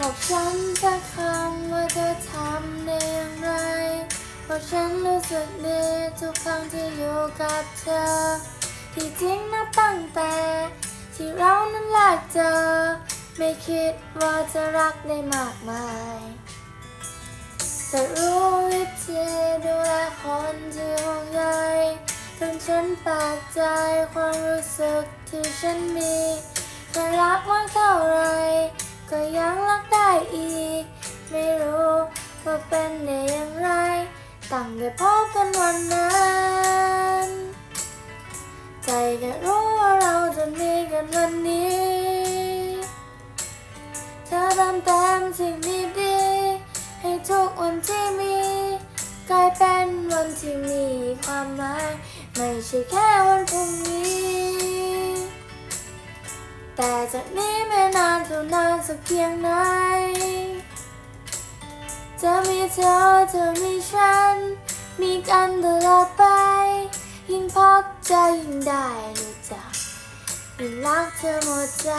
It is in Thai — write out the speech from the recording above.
บอกฉันสักคำว่าเธอทำได้อย่างไรเพราะฉันรู้สึกดีทุกครั้งที่อยู่กับเธอ ที่จริงนะตั้งแต่ ที่เรานั้นแลกเจอ ไม่คิดว่าจะรักได้มากมายจะรู้วิธีดูแลคนที่ห่วงใยจนฉันแปลกใจความรู้สึกที่ฉันมีเคยรักมากเท่าไร ตั้งแต่พบกันวันนั้น ใจก็รู้ว่าเราจะมีกันวันนี้ เธอเติมเต็มสิ่งดีๆให้ทุกวันที่มีกลายเป็นวันที่มีความหมาย ไม่ใช่แค่วันพรุ่งนี้ แต่จากนี้ไม่นานเท่านานสักเพียงไหน จะมีเธอเธอมีฉัน มีกันตลอดไป ยิ่งพบใจยิ่งได้รู้จักยิ่งรักเธอหมดใจ